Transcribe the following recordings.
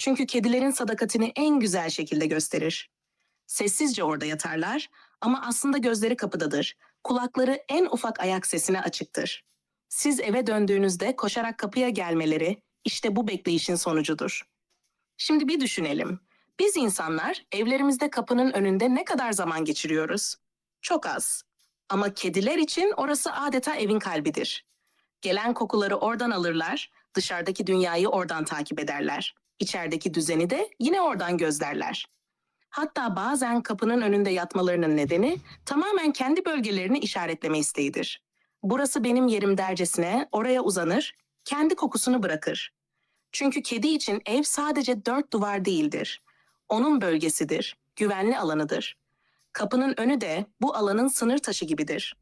Çünkü kedilerin sadakatini en güzel şekilde gösterir. Sessizce orada yatarlar ama aslında gözleri kapıdadır. Kulakları en ufak ayak sesine açıktır. Siz eve döndüğünüzde koşarak kapıya gelmeleri işte bu bekleyişin sonucudur. Şimdi bir düşünelim. Biz insanlar evlerimizde kapının önünde ne kadar zaman geçiriyoruz? Çok az. Ama kediler için orası adeta evin kalbidir. Gelen kokuları oradan alırlar, dışarıdaki dünyayı oradan takip ederler. İçerideki düzeni de yine oradan gözlerler. Hatta bazen kapının önünde yatmalarının nedeni tamamen kendi bölgelerini işaretleme isteğidir. Burası benim yerim dercesine oraya uzanır, kendi kokusunu bırakır. Çünkü kedi için ev sadece dört duvar değildir. Onun bölgesidir, güvenli alanıdır. Kapının önü de bu alanın sınır taşı gibidir.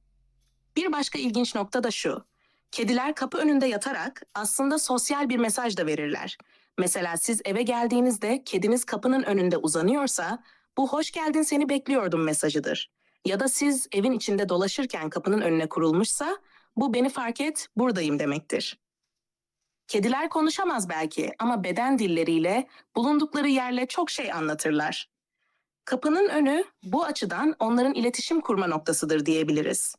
Bir başka ilginç nokta da şu. Kediler kapı önünde yatarak aslında sosyal bir mesaj da verirler. Mesela siz eve geldiğinizde kediniz kapının önünde uzanıyorsa bu hoş geldin seni bekliyordum mesajıdır. Ya da siz evin içinde dolaşırken kapının önüne kurulmuşsa bu beni fark et buradayım demektir. Kediler konuşamaz belki ama beden dilleriyle bulundukları yerle çok şey anlatırlar. Kapının önü bu açıdan onların iletişim kurma noktasıdır diyebiliriz.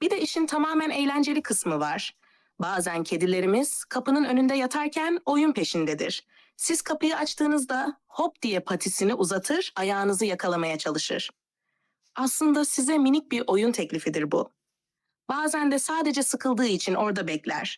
Bir de işin tamamen eğlenceli kısmı var. Bazen kedilerimiz kapının önünde yatarken oyun peşindedir. Siz kapıyı açtığınızda hop diye patisini uzatır, ayağınızı yakalamaya çalışır. Aslında size minik bir oyun teklifidir bu. Bazen de sadece sıkıldığı için orada bekler.